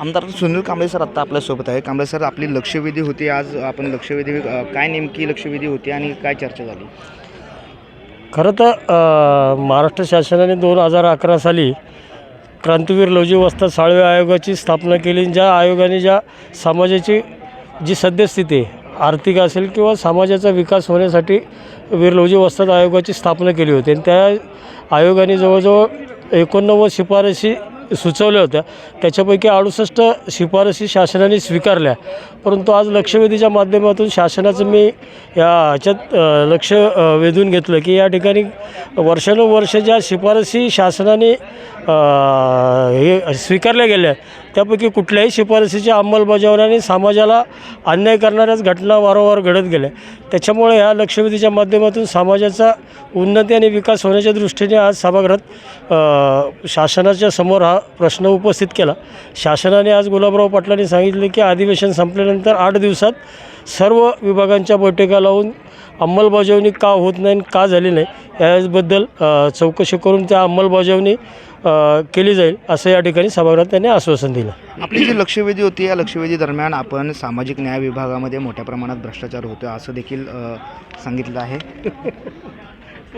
आमदार सुनील कांबळे सर आत्ता आपल्यासोबत आहे कांबळे सर आपली लक्षवेधी होती. आज आपण लक्षवेधी काय नेमकी लक्षवेधी होती आणि काय चर्चा झाली? खरं तर महाराष्ट्र शासनाने दोन हजार अकरा साली क्रांतीवीर लवजी वस्ताद साळवे आयोगाची स्थापना केली. ज्या आयोगाने ज्या समाजाची जी सद्यस्थिती आर्थिक असेल किंवा समाजाचा विकास होण्यासाठी वीरलोजी वस्ताद आयोगाची स्थापना केली होती. आणि त्या आयोगाने जवळजवळ एकोणनव्वद शिफारशी सुचवल्या होत्या. त्याच्यापैकी अडुसष्ट शिफारसी शासनाने स्वीकारल्या. परंतु आज लक्षवेधीच्या माध्यमातून शासनाचं मी या ह्याच्यात लक्ष वेधून घेतलं की या ठिकाणी वर्षानुवर्ष ज्या शिफारसी शासनाने हे स्वीकारल्या गेल्या त्यापैकी कुठल्याही शिफारसीच्या अंमलबजावण्याने समाजाला अन्याय करणाऱ्याच घटना वारंवार घडत गेल्या. त्याच्यामुळे ह्या लक्षवेधीच्या माध्यमातून समाजाचा उन्नती आणि विकास होण्याच्या दृष्टीने आज सभागृहात शासनाच्या समोर हा प्रश्न उपस्थित केला. शासनाने आज गुलाबराव पाटलांनी सांगितले की अधिवेशन संपल्यानंतर आठ दिवसात सर्व विभागांच्या बैठका लावून अंमलबजावणी का होत नाही आणि का झाली नाही याबद्दल चौकशी करून त्या अंमलबजावणी केली जाईल असं या ठिकाणी सभागृहात त्यांनी आश्वासन दिलं. आपली जी लक्षवेधी होती या लक्षवेधी दरम्यान आपण सामाजिक न्याय विभागामध्ये मोठ्या प्रमाणात भ्रष्टाचार होतो असं देखील सांगितलं आहे.